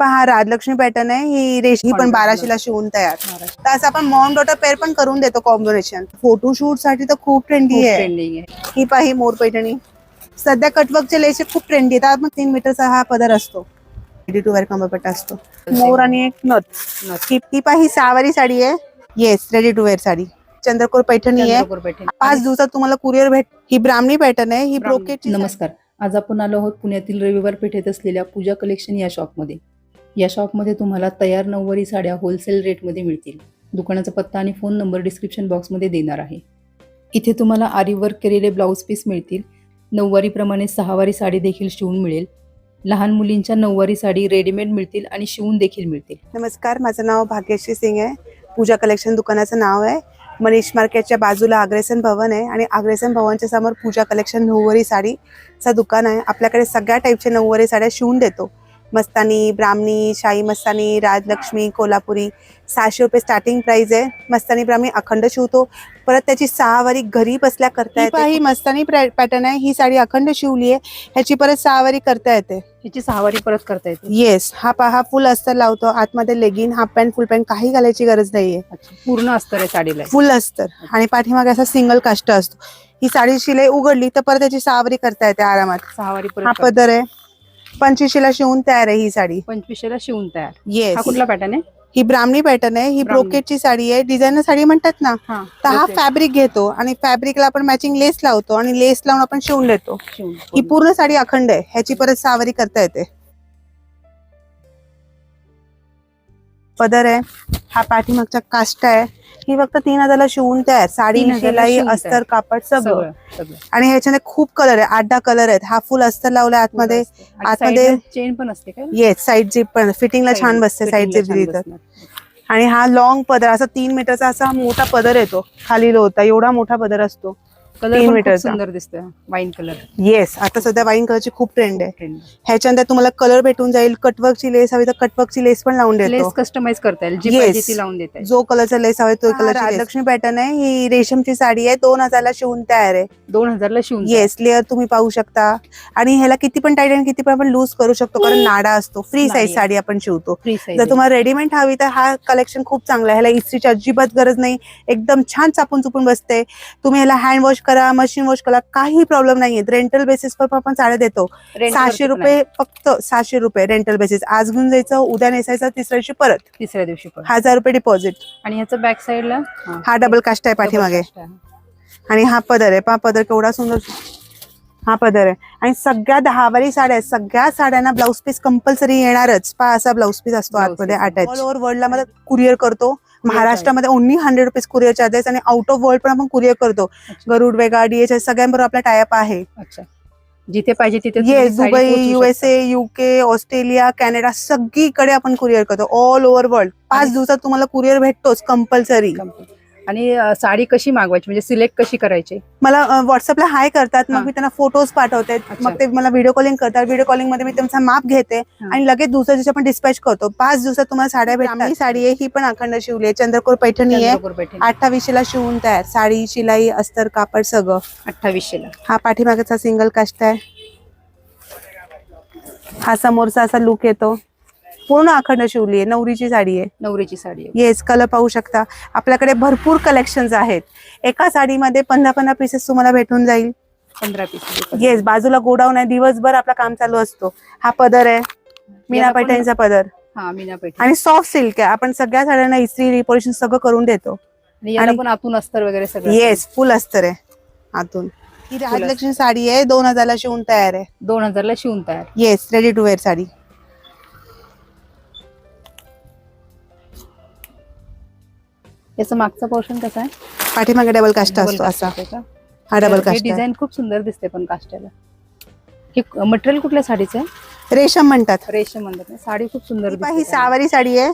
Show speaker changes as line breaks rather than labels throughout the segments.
पहा राजलक्ष्मी पॅटर्न आहे. ही रेश ही पण बाराशेला शिवून तयार. तर असं आपण मॉम डॉटर पेअर पण करून देतो कॉम्बिनेशन फोटोशूटसाठी तर खूप ट्रेंडी आहे.
आहे.
ही पाही मोर पैठणी. सध्या कटवर्कचे लेसे खूप ट्रेंडी आहेत. मग तीन मीटरचा हा पदर असतो. रेडी टू वेअर कंबरपट्टा असतो. मोर आणि एक नथ.
नथ.
ही ही पाही सहावारी साडी आहे. Yes ready to wear sari. चंद्रकोर Paithani आहे. पाच दिवसात तुम्हाला कुरिअर भेट ही ब्राह्मणी पॅटर्न आहे. ही ब्रोकेट
नमस्कार. आज आपण आलो आहोत पुण्यातील रविवार पेठेत असलेल्या पूजा कलेक्शन या शॉपमध्ये या शॉपमध्ये तुम्हाला तयार नऊवारी साड्या होलसेल रेटमध्ये मिळतील. दुकानाचा पत्ता आणि फोन नंबर डिस्क्रिप्शन बॉक्समध्ये देणार आहे. इथे तुम्हाला आरी वर्क केलेले ब्लाऊज पीस मिळतील. नऊवारीप्रमाणे सहावारी साडी देखील शिवून मिळेल. लहान मुलींच्या नऊवारी साडी रेडीमेड मिळतील आणि शिवून देखील मिळतील.
नमस्कार माझं नाव भाग्यश्री सिंग आहे. पूजा कलेक्शन दुकानाचं नाव आहे. मनीष मार्केटच्या बाजूला अग्रेसन भवन आहे आणि अग्रेसन भवनच्या समोर पूजा कलेक्शन नऊवारी साडीचं दुकान आहे. आपल्याकडे सगळ्या टाईपच्या नऊवारी साड्या शिवून देतो. मस्तानी ब्राह्मणी शाही मस्तानी राजलक्ष्मी कोल्हापुरी सहाशे रुपये स्टार्टिंग प्राइस आहे. मस्तानी ब्राह्मणी अखंड शिवतो. परत त्याची सहावारी घरी बसल्या करता येते. ही मस्तानी पॅटर्न आहे. ही साडी अखंड शिवली आहे ह्याची परत सहावारी करता येते.
ह्याची सहावारी परत करता येते.
येस हा पहा फुल अस्तर लावतो. आतमध्ये legging half pant full pant काही घालायची गरज नाहीये.
पूर्ण अस्तर आहे साडीला.
फुल अस्तर. आणि पाठीमागे असा सिंगल काष्ट असतो. ही साडी शिलाई उघडली तर परत त्याची सहावारी करता येते आरामात.
सहावारी
हा पदर आहे. पंचवीसशेला शिवून तयार आहे ही साडी.
पंचवीसशेला शिवून तयार. हा
येस
कुठला पॅटर्न आहे?
ही ब्राह्मणी पॅटर्न आहे. ही
ब्राह्मणी.
ब्रोकेटची साडी आहे. डिझायनर साडी म्हणतात ना
हा
तर हा. फॅब्रिक घेतो आणि फॅब्रिकला आपण मॅचिंग लेस लावतो आणि लेस लावून आपण शिवून देतो.
शिवून
ही
पूर्ण.
पूर्ण साडी अखंड आहे. ह्याची परत सहावारी करता येते. पदर आहे. हा पाठीमागचा काष्ट आहे. ही फक्त तीन हजारला शिवून तयार. साडी शिलाई अस्तर. कापड सगळं. आणि ह्याच्याने खूप कलर आहे आठ दहा कलर आहेत. हा फुल अस्तर लावलाय आतमध्ये. आतमध्ये-
चेन पण असते
येस साईड जीप पण. फिटिंगला छान बसते साईड तर आणि हा लॉंग पदर असा तीन मीटरचा असा मोठा पदर येतो. खाली होता. एवढा मोठा पदर असतो. तीन मीटरचा.
सुंदर दिसतोय. वाईन कलर
येस आता सध्या वाईन कलरची खूप ट्रेंड आहे. ह्याच्यानंतर तुम्हाला कलर भेटून जाईल कटवर्कची लेस हवी तर कटवर्कची लेस पण लावून
लेस
देतो
कस्टमाइज करता येईल जी
Yes.
पाहिजे ती लावून देता येईल.
जो कलरचा लेस हवा तो कलर राजलक्ष्मी पॅटर्न आहे ही रेशमची साडी आहे दोन हजारला शिवून तयार आहे.
दोन हजारला शिवून
येस लेअर तुम्ही पाहू शकता. आणि ह्याला किती पण टाईट आणि किती पण आपण लूज करू शकतो कारण नाडा असतो. Free size. साडी आपण शिवतो.
फ्री
जर
साईज
तुम्हाला रेडीमेड हवी तर हा कलेक्शन खूप चांगला आहे. ह्याला इस्त्रीची अजिबात गरज नाही. एकदम छान चापून चुपून बसते. तुम्ही ह्याला हँड वॉश करा मशीन वॉश करा काही प्रॉब्लेम नाहीये. रेंटल बेसिसवर पण आपण साड्या देतो. सहाशे रुपये फक्त सहाशे रुपये रेंटल बेसिस आज घेऊन जायचं उद्या नेसायचं तिसऱ्या दिवशी परत.
तिसऱ्या दिवशी
हजार रुपये डिपॉझिट
आणि ह्याचं बॅक साईडला
हा डबल कास्ट आहे पाठीमागे. आणि हा पदर आहे. पहा पदर केवढा सुंदर. हा पदर आहे. आणि सगळ्या दहावारी साड्या सगळ्या साड्यांना ब्लाऊज पीस कंपल्सरी येणारच. पहा असा ब्लाऊज पीस असतो आतमध्ये. अटॅच ऑल ओव्हर वर्ल्डला मध्ये कुरिअर करतो. महाराष्ट्रामध्ये only hundred rupees courier charges आणि आउट ऑफ वर्ल्ड पण आपण कुरिअर करतो. गरुड वेगा डीएचएस सगळ्यांबरोबर आपला टायअप आहे.
जिथे पाहिजे तिथे
ये
तुम्ही sari
Dubai. USA UK Australia Canada सगळीकडे आपण कुरिअर करतो. ऑल ओव्हर वर्ल्ड पाच दिवसात तुम्हाला कुरिअर भेटतोच कंपल्सरी.
आणि साडी कशी मागवायची? म्हणजे सिलेक्ट कशी करायची?
मला व्हॉट्सअपला हाय करतात. मग मी त्यांना फोटोज पाठवते. मग ते मला व्हिडिओ कॉलिंग करतात. व्हिडिओ कॉलिंगमध्ये मी त्यांचा माप घेते. आणि लगेच दुसऱ्या दिवशी आपण डिस्पॅच करतो. पाच दिवसात तुम्हाला साड्या भेटतात. साडी आहे ही पण अखंड शिवली आहे. चंद्रकोर पैठणी आहे. अठ्ठावीसशेला शिवून तयार. साडी शिलाई अस्तर कापड सगळं.
अठ्ठावीसशेला.
हा पाठीमागचा सिंगल कास्ट आहे. हा समोरचा असा लुक येतो. पूर्ण अखंड शिवली आहे. नवरीची साडी आहे.
नवरीची साडी आहे.
येस कलर पाहू शकता. आपल्याकडे भरपूर कलेक्शन्स आहेत. एका साडीमध्ये पंधरा पंधरा पीसेस तुम्हाला भेटून जाईल.
पंधरा पीस
येस बाजूला गोडाऊन आहे. दिवसभर आपला काम चालू असतो. हा पदर आहे. मीना पैठणीचा पदर.
हा मीना पैठणी.
आणि सॉफ्ट सिल्क आहे. आपण सगळ्या साड्यांना इस्त्री रिपोर्शन सगळं करून देतो.
आणि याला
आणि-
पण आतून अस्तर वगैरे सगळं
येस फुल अस्तर आहे. आतून. ही राजलक्ष्मी साडी आहे. दोन हजारला शिवून तयार आहे.
दोन हजारला शिवून तयार.
Yes ready to wear sari.
याचं मागचा पोर्शन कसा आहे?
पाठीमागे डबल कास्ट असतो असा? हा डबल कास्ट आहे.
डिझाईन खूप सुंदर दिसते पण काष्ट्याला हे मटेरियल कुठल्या साडीचं आहे?
रेशम म्हणतात.
रेशम म्हणतात ना. साडी खूप सुंदर
ही ही
दिसते
सहावारी साडी आहे.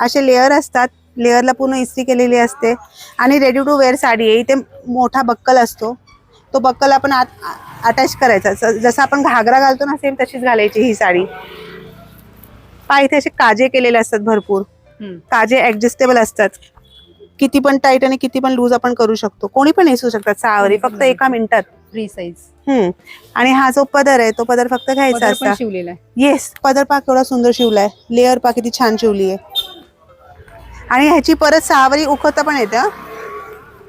असे लेअर असतात. लेअरला पूर्ण इस्त्री केलेली असते. आणि रेडी टू वेअर साडी आहे. इथे मोठा बक्कल असतो. तो बक्कल आपण अटॅच करायचा. ज- जसं आपण घागरा घालतो ना सेम तशीच घालायची ही साडी. पहा इथे असे काजे केलेले असतात भरपूर.
हम्म.
काजे ऍडजस्टेबल असतात. किती पण टाईट आणि किती पण लूज आपण करू शकतो. कोणी पण नेसू शकतात सहावारी फक्त एका मिनिटात.
फ्री साईज
हम्म. आणि हा जो पदर आहे तो पदर फक्त घ्यायचा असता
शिवलेला आहे.
येस पदर पाक एवढा सुंदर शिवलाय. लेअर पाक किती छान शिवली आहे आणि ह्याची परत सहावारी उखवता पण येते हं.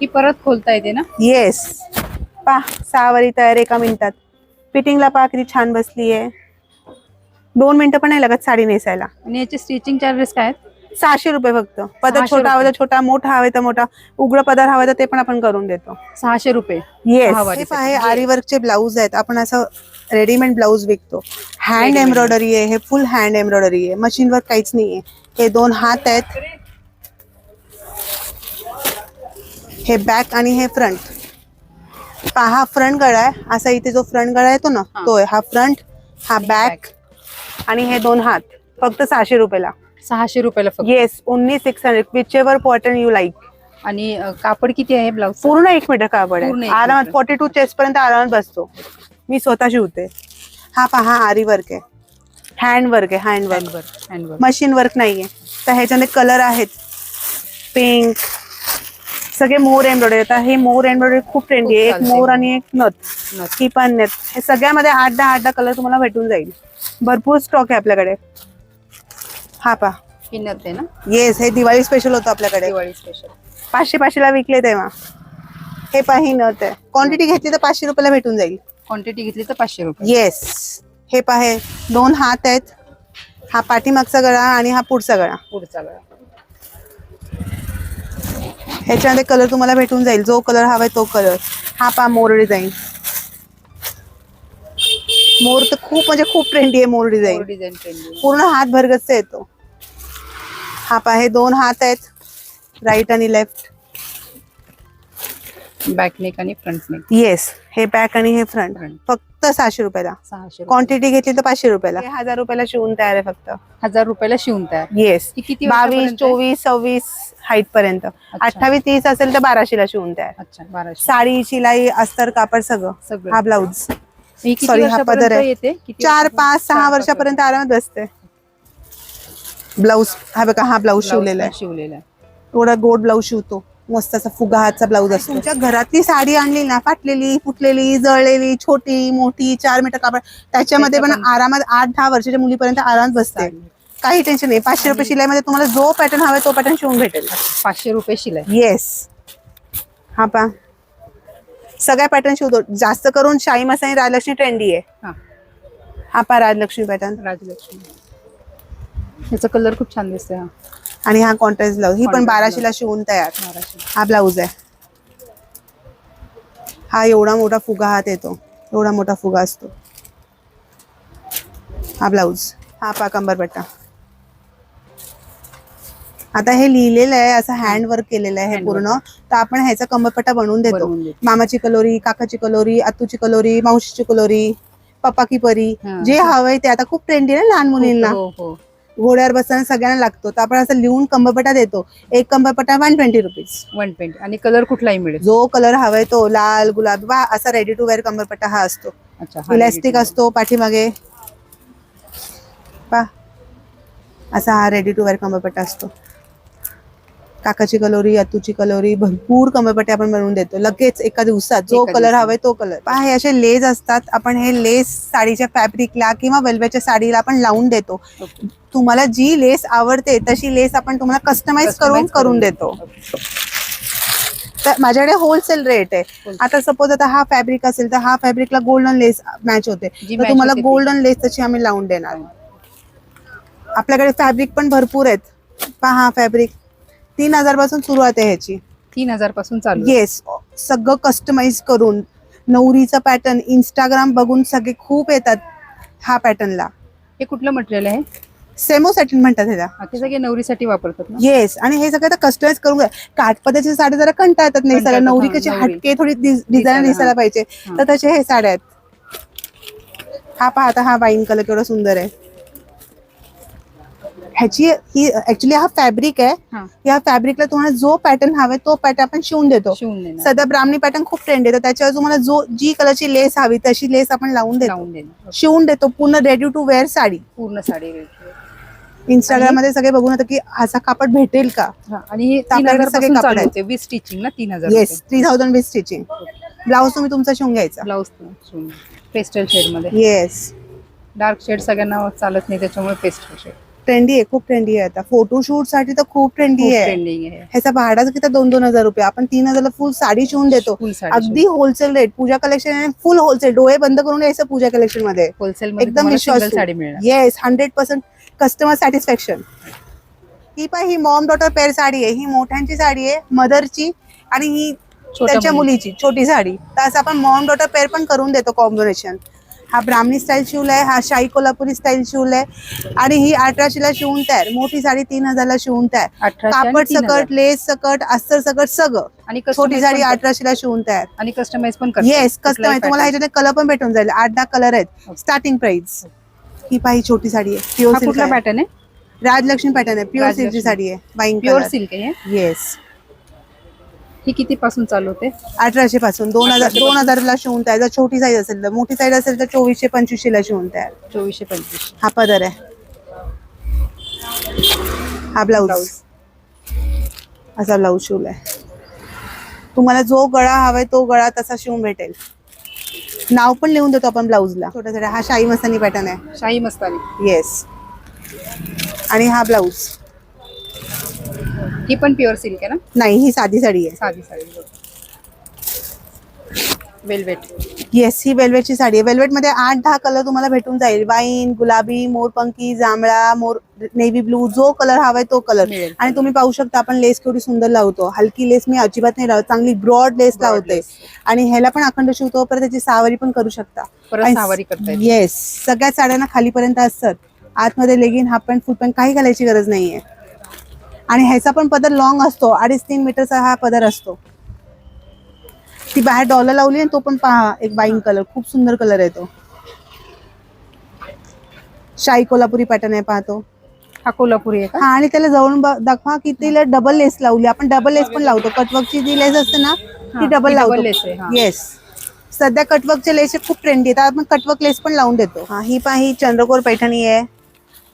ही परत खोलता येते ना?
येस पा सहावारी तयार एका मिनिटात. फिटिंगला पा किती छान बसली आहे दोन मिनिटं पण नाही लागत साडी नेसायला.
आणि याचे स्टिचिंग चार्जेस काय आहेत?
सहाशे रुपये फक्त. पदर
सहाशे
छोटा हवा तर. छोटा मोठा हवा तर मोठा. उघड पदर हवा तर ते पण आपण करून देतो.
सहाशे रुपये.
येस. आहे. आरी वर्कचे ब्लाऊज आहेत. आपण असं रेडीमेड ब्लाऊज विकतो. हँड. एम्ब्रॉयडरी आहे. हे फुल हँड एम्ब्रॉयडरी आहे. मशीन वर्क काहीच नाहीये. हे दोन हात आहेत. हे बॅक आणि हे फ्रंट हा फ्रंट गळा आहे. असा इथे जो फ्रंट गळा येतो ना. तो आहे. हा फ्रंट हा बॅक आणि हे दोन हात. फक्त सहाशे रुपयाला.
सहाशे रुपयाला फक्त.
Yes only six hundred whichever pattern you like
आणि अ, कापड किती आहे ब्लाऊज
पूर्ण एक मीटर कापड
पूर्ण
आहे
एक
आरामात
मीटर.
फोर्टी टू चेस्ट पर्यंत आरामात बसतो. मी स्वतः शिवते हा पहा आरी वर्क आहे. हँड वर्क आहे hand work
handwork handwork
machine work नाहीये. तर ह्याच्यामध्ये कलर आहेत. पिंक सगळे मोर एम्ब्रॉयडरी आता हे मोर एम्ब्रॉयडरी खूप ट्रेंडी आहे. एक
चालते.
मोर आणि एक नथ. ही पण नथ. हे सगळ्यामध्ये आठ दहा आठ दहा कलर तुम्हाला भेटून जाईल. भरपूर स्टॉक आहे आपल्याकडे. हा पा.
पिनत आहे ना?
येस हे दिवाळी स्पेशल होतं आपल्याकडे.
दिवाळी स्पेशल
पाचशे पाचशेला विकले तेव्हा. हे पाही नथ आहे क्वांटिटी घेतली तर पाचशे रुपयाला भेटून जाईल.
क्वांटिटी घेतली तर पाचशे रुपये.
येस हे पाहे दोन हात आहेत. हा पाठीमागचा गळा आणि हा पुढचा गळा.
पुढचा गळा.
ह्याच्यामध्ये कलर तुम्हाला भेटून जाईल. जो कलर हवाय तो कलर हा पा मोर डिझाईन मोर तर खूप म्हणजे खूप ट्रेंडी आहे मोर डिझाईन
डिझाईन
पूर्ण हात भरगच्च येतो हा पा हे दोन हात आहेत राईट आणि लेफ्ट
बॅक नेक आणि फ्रंट नेक
येस हे बॅक आणि हे फ्रंट. फक्त सहाशे रुपयाला.
सहाशे रुपये.
क्वांटिटी घेतली तर पाचशे रुपयाला. हे हजार रुपयाला शिवून तयार आहे फक्त.
हजार रुपयाला शिवून तयार.
येस
ती किती
बावीस
वर्षापर्यंत आहे?
चोवीस सव्वीस हाईट पर्यंत. अठ्ठावीस तीस असेल तर बाराशेला शिवून तयार.
अच्छा बाराशे.
साडी शिलाई अस्तर कापड सगळं.
सगळं.
हा ब्लाऊज
किती
Sorry, हा
वर्षापर्यंत
पदर आहे.
किती
चार
वर्षापर्यंत?
पाच सहा
चार,
वर्षापर्यंत आरामात बसते. ब्लाऊज हा बघा हा ब्लाऊज शिवलेला आहे.
पण शिवलेला आहे.
थोडा गोड ब्लाऊज शिवतो. मस्त असा फुगा हातचा ब्लाऊज असतो. तुमच्या घरातली साडी आणली ना फाटलेली फुटलेली जळलेली छोटी मोठी चार मीटर कापड त्याच्यामध्ये पण आरामात आठ दहा वर्षाच्या मुलीपर्यंत आरामात बसते.
चालेल.
काही टेन्शन नाही. पाचशे रुपये शिलाईमध्ये तुम्हाला जो पॅटर्न हवा तो पॅटर्न शिवून भेटेल.
पाचशे रुपये शिलाई.
येस हा पा सगळ्या पॅटर्न शिवतो जास्त करून शाही मसाई राजलक्ष्मी ट्रेंडी आहे.
हा.
हा पा राजलक्ष्मी पॅटर्न
राजलक्ष्मी. याचा कलर खूप छान दिसतोय हा.
आणि हा कॉन्ट्रास्ट ब्लाऊज ही पण बाराशेला शिवून तयार. हा ब्लाऊज आहे. हा एवढा मोठा फुगा हात येतो. एवढा मोठा फुगा असतो. हा ब्लाऊज हा पा कंबरपट्टा. आता हे लिहिलेलं आहे असं हँड वर्क केलेलं आहे हे पूर्ण. तर आपण ह्याचा कंबरपट्टा बनवून देतो.
बनवून देतो.
मामाची कलोरी काकाची कलोरी आतूची कलोरी मावशीची कलोरी पप्पा की परी
हा.
जे हवंय ते. आता खूप ट्रेंडी आहे ना लहान मुलींना.
हो हो
घोड्यावर बसताना सगळ्यांना लागतो. तर आपण असं लिहून कंबरपट्टा देतो. एक कंबरपट्टा one twenty rupees
one twenty आणि कलर कुठलाही मिळेल.
जो कलर हवाय तो लाल गुलाबी वा असा रेडी टू वेअर कंबरपट्टा हा असतो.
अच्छा हा
इलास्टिक असतो पाठीमागे. पा. असा हा रेडी टू वेअर कंबरपट्टा असतो. काकाची कलोरी अतूची कलोरी भरपूर कंबरपट्टे आपण बनवून देतो. लगेच एका दिवसात. जो
एका
कलर. हवाय तो कलर पहा हे असे लेस असतात. आपण हे लेस साडीच्या फॅब्रिकला किंवा वेल्वेच्या साडीला आपण लावून देतो. तुम्हाला जी लेस आवडते तशी लेस आपण तुम्हाला कस्टमाइज करून करून देतो. तर माझ्याकडे होलसेल रेट आहे. आता सपोज आता हा फॅब्रिक असेल तर हा फॅब्रिकला गोल्डन लेस मॅच होते. तर तुम्हाला. गोल्डन लेस तशी आम्ही लावून देणार. आपल्याकडे फॅब्रिक पण भरपूर आहेत. पहा हा फॅब्रिक तीन हजारपासून सुरुवात आहे ह्याची
तीन हजारपासून चालू आहे.
येस सगळं कस्टमाइज करून नवरीचं पॅटर्न इंस्टाग्राम बघून सगळे खूप येतात हा पॅटर्नला
हे कुठलं मटेरियल आहे
सेमो सॅटिन म्हणतात ह्याला
हा, ते सगळे नवरीसाठी वापरतात ना
येस आणि हे सगळं कस्टमाइज करून घ्या. काठपदरची साडी जरा कंटा येतात नाही
कंटाळतात,
नवरी
हा,
कशी
नवरी.
हटके थोडी डिझाईन
दिसायला,
दिसायला. पाहिजे
हा.
तर तसे हे साड्या आहेत हा पहा आता हा वाईन कलर केवढा सुंदर आहे ह्याची ही ऍक्च्युली हा फॅब्रिक आहे.
हा.
या फॅब्रिकला तुम्हाला जो पॅटर्न हवाय तो पॅटर्न आपण शिवून देतो. सध्या ब्राह्मणी पॅटर्न खूप ट्रेंड आहे. तर त्याच्यावर तुम्हाला जो जी कलरची लेस हवी तशी लेस आपण लावून देतो.
देणार.
शिवून देतो. पूर्ण रेडी टू वेअर साडी.
पूर्ण साडी
इंस्टाग्राममध्ये सगळे बघून होतं की असा कापड भेटेल का?
हा. आणि हे
सगळे कपडे आहेत.
वीस स्टिचिंग ना तीन हजार
yes three thousand with stitching blouse तुम्ही तुमचा शिवून घ्यायचा.
ब्लाऊज पेस्टल शेडमध्ये.
येस
डार्क शेड सगळ्यांना चालत नाही त्याच्यामुळे पेस्टल शेड
ट्रेंडी आहे खूप ट्रेंडी आहे आता. फोटोशूटसाठी तर खूप ट्रेंडी आहे.
ट्रेंडिंग आहे.
ह्याचा भाडा किती दोन दोन हजार रुपये. आपण तीन हजारला फुल साडी शिवून देतो.
साडी
अगदी होलसेल रेट पूजा कलेक्शन आहे फुल होलसेल डोळे बंद करून यायचं पूजा कलेक्शनमध्ये.
होलसेल
एकदम विश्वासू.
साडी मिळणार.
Yes hundred percent customer satisfaction ही पण ही मॉम डॉटर पेअर साडी आहे. ही मोठ्यांची साडी आहे मदरची आणि ही
छोट्या
त्यांच्या
मुली.
मुलीची छोटी साडी. तर असं आपण मॉम डॉटर पेअर पण करून देतो कॉम्बिनेशन हा ब्राह्मणी स्टाईल शिवलाय हा शाही कोल्हापुरी स्टाईल शिवलाय आणि ही अठराशेला शिवून तयार मोठी साडी तीन हजारला शिवून तयार. कापड
3000.
सकट लेस सकट अस्तर सकट सगळं.
आणि
छोटी साडी. अठराशेला शिवून तयार.
आणि कस्टमाइज पण.
येस कस्टम
कुठलाही
आहे तुम्हाला. ह्याच्यात कलर पण भेटून जाईल. आठ दहा कलर आहेत. स्टार्टिंग प्राइस ही पाही छोटी साडी आहे.
हा
प्युअर सिल्क
पॅटर्न आहे?
राजलक्ष्मी पॅटर्न आहे. प्युअर. सिल्कची साडी आहे. बाईंग
प्युअर सिल्क आहे.
येस
ही किती पासून चालू होते?
अठराशे पासून. दोन हजार
1800
दोन हजारला शिवून तयार. जर छोटी साईज असेल तर. मोठी साईज असेल तर चोवीसशे पंचवीसशे ला शिवून तयार.
चोवीसशे पंचवीस.
हा पदर आहे. हा ब्लाऊज
ब्लाऊज
असा ब्लाऊज शिवलाय तुम्हाला जो गळा हवाय तो गळा तसा शिवून भेटेल. नाव पण लिहून देतो आपण ब्लाऊजला छोट्या छोट्या हा शाही मस्तानी पॅटर्न आहे.
शाही मस्तानी.
येस आणि हा ब्लाऊज
ही पण प्युअर सिल्क आहे ना?
नाही ही साधी साडी आहे.
साधी साडी वेलवेट
येस ही वेल्वेटची साडी आहे. वेल्वेटमध्ये आठ दहा कलर तुम्हाला भेटून जाईल. वाईन गुलाबी मोरपंखी जांभळा मोर नेव्ही ब्लू जो कलर हवाय तो कलर. आणि तुम्ही पाहू शकता आपण लेस केवढी सुंदर लावतो. हलकी लेस मी अजिबात नाही लावत. चांगली ब्रॉड लेस लावते. आणि ह्याला पण अखंड शिवतो परत त्याची सावरी पण करू शकता.
येते.
येस सगळ्या साड्यांना खालीपर्यंत असतात. आतमध्ये legging half pant full pant काही घालायची गरज नाहीये. आणि ह्याचा पण पदर लॉंग असतो अडीच तीन मीटरचा हा पदर असतो. ती बाहेर डॉलर लावली आणि तो पण पहा एक बाईंग कलर खूप सुंदर कलर आहे तो. शाही कोल्हापुरी पॅटर्न आहे पाहतो
हा कोल्हापुरी आहे का?
हा आणि त्याला जवळून ब- दाखवा की तिला डबल लेस लावली. आपण डबल लेस पण लावतो. कटवर्कची जी लेस असते ना
हा,
ती डबल
ती
लावतो
double lace आहे, हा.
येस सध्या कटवर्कचे लेस खूप ट्रेंडी आहेत. आपण कटवर्क लेस पण लावून देतो. हा ही पहा ही चंद्रकोर पैठणी आहे.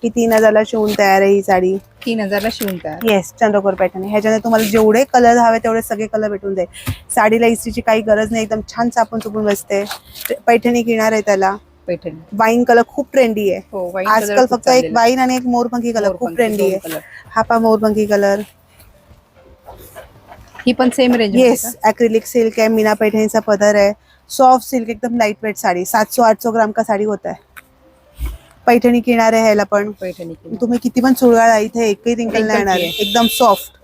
ही तीन हजारला शिवून तयार आहे ही साडी.
तीन हजारला शिवून तयार.
येस चंद्रकोर पैठणी ह्याच्यामध्ये तुम्हाला जेवढे कलर हवे तेवढे सगळे कलर भेटून जाईल. साडीला इस्त्रीची काही गरज नाही एकदम छान चापून चुपून बसते. पैठणी किनार आहे त्याला.
पैठणी.
वाईन कलर खूप ट्रेंडी आहे.
हो
आजकाल फक्त एक. वाईन आणि एक मोरपंखी कलर खूप ट्रेंडी आहे. हा पा मोरपंखी कलर
ही पण same range
yes acrylic silk है मीना पैठणी पदर है सॉफ्ट सिल्क एकदम लाइट वेट साड़ी. सात सौ आठ सौ ग्राम का साड़ी होता है पैठणी किनारे ह्याला पण.
पैठणी
तुम्ही किती पण चुळगाळा इथे एकही रिंकल नाही येणार आहे. एकदम सॉफ्ट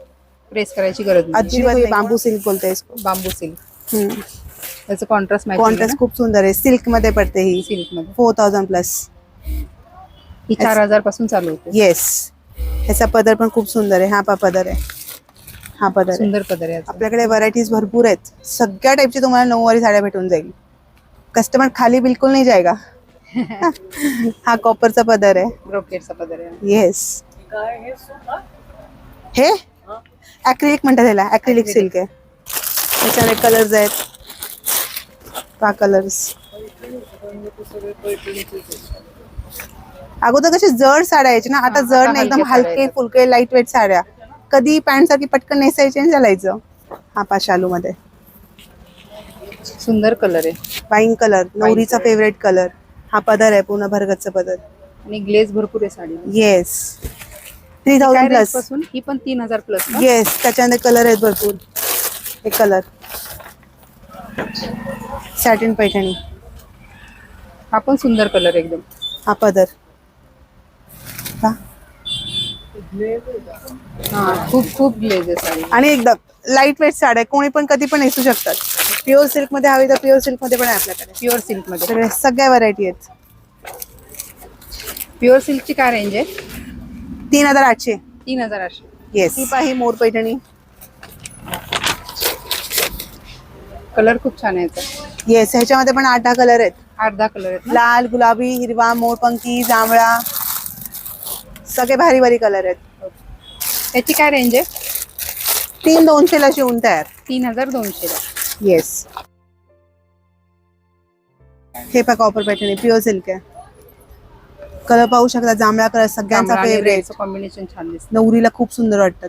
प्रेस करायची गरज नाही.
अजिबात बांबू सिल्क बोलते इसको
बांबू सिल्क त्याचं कॉन्ट्रास्ट
कॉन्ट्रास्ट खूप सुंदर आहे. सिल्कमध्ये पडते ही.
सिल्कमध्ये.
फोर थाउजंड प्लस
ही चार हजारपासून चालू होते.
येस ह्याचा पदर पण खूप सुंदर आहे. हा पा पदर आहे. हा पदर आहे.
सुंदर पदर आहे याचा.
आपल्याकडे व्हरायटीज भरपूर आहेत. सगळ्या टाईपची तुम्हाला नऊवारी साड्या भेटून जाईल. कस्टमर खाली बिलकुल नाही जायगा. हा कॉपरचा पदर आहे.
ब्रोकेडचा पदर आहे.
येस हे अक्रिलिक म्हणतात त्याला अक्रिलिक सिल्क आहे. त्याच्यामध्ये कलर्स आहेत. का कलर्स अगोदर कसे जड साड्या यायच्या ना आता
हा,
जड
आता
नाही एकदम
हलक्या साड्या
हलके
येतात.
फुलके लाइट वेट साड्या. कधी पॅन्ट सारखी पटकन नेसायची आणि चालायचं हा पा शालू मध्ये
सुंदर कलर आहे.
वाईन कलर नवरीचा. फेवरेट कलर हा पदर आहे पूर्ण भरगतचा पदर.
आणि ग्लेज भरपूर आहे साडी
येस थ्री थाउजंड
प्लसपासून ही पण तीन हजार प्लस
येस त्याच्यामध्ये कलर आहेत भरपूर. एक कलर सॅटिन पैठणी.
हा पण सुंदर कलर एकदम.
हा पदर. पहा.
हा खूप खूप ग्लेज आहे साडी.
आणि एकदम लाइट वेट साड्या कोणी पण कधी पण नेसू शकतात. प्युअर सिल्कमध्ये हवी तर प्युअर सिल्कमध्ये पण आहे आपल्याकडे.
प्युअर सिल्कमध्ये.
सगळे सगळ्या व्हरायटी आहेत.
प्युअर सिल्कची काय रेंज आहे?
तीन हजार आठशे.
तीन हजार आठशे.
येस ही पाही मोर पैठणी.
कलर खूप छान आहे याचा.
येस ह्याच्यामध्ये पण आठ दहा कलर आहेत.
आठ दहा कलर आहेत ना?
लाल गुलाबी हिरवा मोरपंखी जांभळा. सगळे भारी भारी कलर आहेत.
त्याची काय रेंज आहे?
तीन दोनशे ला शिवून तयार.
तीन हजार दोनशे
येस हे पहा कॉपर पॅटर्न प्युअर सिल्क आहे. कलर पाहू शकता जांभळा कलर सगळ्यांचा फेवरेट
कॉम्बिनेशन छान दिसत.
नवरीला खूप सुंदर वाटतात.